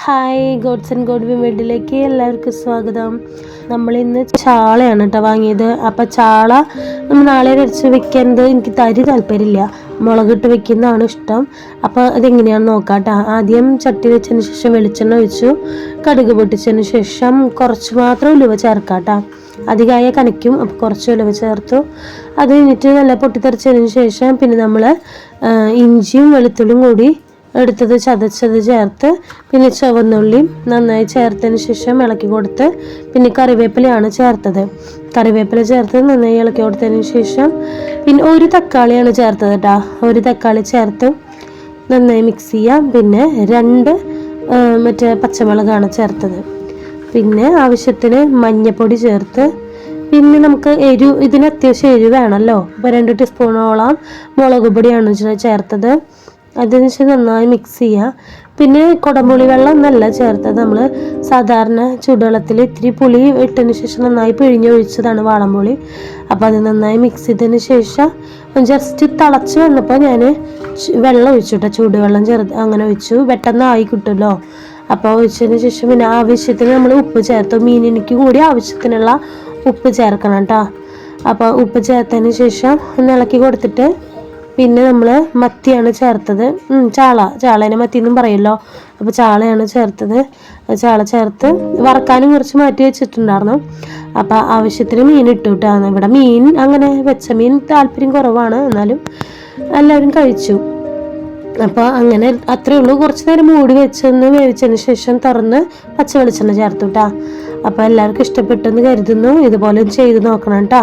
Hi gods and god വീഡിലേക്ക് എല്ലാവർക്കും സ്വാഗതം. നമ്മളിന്ന് ചാളയാണ് കേട്ടോ വാങ്ങിയത്. അപ്പം ചാള നമ്മൾ നാളെ അരച്ച് വെക്കുന്നത് എനിക്ക് തരി താല്പര്യമില്ല. മുളകിട്ട് വെക്കുന്നതാണ് ഇഷ്ടം. അപ്പോൾ അതെങ്ങനെയാണെന്ന് നോക്കാം കേട്ടോ. ആദ്യം ചട്ടി വെച്ചതിന് ശേഷം വെളിച്ചെണ്ണ ഒഴിച്ചു. കടുക് പൊട്ടിച്ചതിന് ശേഷം കുറച്ച് മാത്രം ഉലുവ ചേർക്കാം കേട്ടോ. അധികമായ കനയ്ക്കും അപ്പോൾ കുറച്ച് ഉലുവ ചേർത്തു. അത് കഴിഞ്ഞിട്ട് നല്ല പൊട്ടിത്തെറിച്ചതിന് ശേഷം പിന്നെ നമ്മൾ ഇഞ്ചിയും വെളുത്തുള്ളിയും കൂടി എടുത്തത് ചതച്ചത് ചേർത്ത് പിന്നെ ചുവന്നുള്ളിയും നന്നായി ചേർത്തതിന് ശേഷം ഇളക്കി കൊടുത്ത് പിന്നെ കറിവേപ്പിലയാണ് ചേർത്തത്. കറിവേപ്പില ചേർത്ത് നന്നായി ഇളക്കി കൊടുത്തതിന് ശേഷം പിന്നെ ഒരു തക്കാളിയാണ് ചേർത്തത് കേട്ടോ ഒരു തക്കാളി ചേർത്ത് നന്നായി മിക്സ് ചെയ്യാം. പിന്നെ രണ്ട് മറ്റേ പച്ചമുളകാണ് ചേർത്തത്. പിന്നെ ആവശ്യത്തിന് മഞ്ഞപ്പൊടി ചേർത്ത് പിന്നെ നമുക്ക് എരിവ് ഇതിന് അത്യാവശ്യം എരിവ് വേണമല്ലോ അപ്പോൾ രണ്ട് ടീസ്പൂണോളം മുളക് പൊടിയാണ് ചേർത്തത്. അതിന് ശേഷം നന്നായി മിക്സ് ചെയ്യുക പിന്നെ കുടംപുളി വെള്ളം ഒന്നല്ല ചേർത്തത്. നമ്മൾ സാധാരണ ചൂടുവെള്ളത്തിൽ ഇത്തിരി പുളി ഇട്ടതിന് ശേഷം നന്നായി പിഴിഞ്ഞൊഴിച്ചതാണ് വാളംപുളി. അപ്പോൾ അത് നന്നായി മിക്സ് ചെയ്തതിന് ശേഷം ജസ്റ്റ് തിളച്ച് വന്നപ്പോൾ ഞാൻ വെള്ളം ഒഴിച്ചു കേട്ടോ ചൂടുവെള്ളം ചേർത്ത് അങ്ങനെ ഒഴിച്ചു. പെട്ടെന്ന് ആയി കിട്ടുമല്ലോ. അപ്പോൾ ഒഴിച്ചതിന് ശേഷം പിന്നെ ആവശ്യത്തിന് നമ്മൾ ഉപ്പ് ചേർത്തു. മീനിനിക്ക് കൂടി ആവശ്യത്തിനുള്ള ഉപ്പ് ചേർക്കണം കേട്ടോ. അപ്പോൾ ഉപ്പ് ചേർത്തതിന് ശേഷം ഒന്ന് ഇളക്കി കൊടുത്തിട്ട് പിന്നെ നമ്മൾ മത്തിയാണ് ചേർത്തത്. ചാള. ചാളേനെ മത്തി എന്നും പറയുമല്ലോ അപ്പോൾ ചാളയാണ് ചേർത്തത്. ചാള ചേർത്ത് വറക്കാനും കുറച്ച് മാറ്റി വെച്ചിട്ടുണ്ടായിരുന്നു. അപ്പോൾ ആവശ്യത്തിന് മീൻ ഇട്ടു കിട്ടാന്ന് ഇവിടെ മീൻ അങ്ങനെ വെച്ച മീൻ താല്പര്യം കുറവാണ്. എന്നാലും എല്ലാവരും കഴിച്ചു. അപ്പോൾ അങ്ങനെ അത്രേ ഉള്ളൂ. കുറച്ച് നേരം മൂടി വെച്ചൊന്ന് വേവിച്ചതിന് ശേഷം തുറന്ന് പച്ച വെളിച്ചെണ്ണ ചേർത്തു കേട്ടാ അപ്പോൾ എല്ലാവർക്കും ഇഷ്ടപ്പെട്ടെന്ന് കരുതുന്നു. ഇതുപോലെ ചെയ്ത് നോക്കണം കേട്ടോ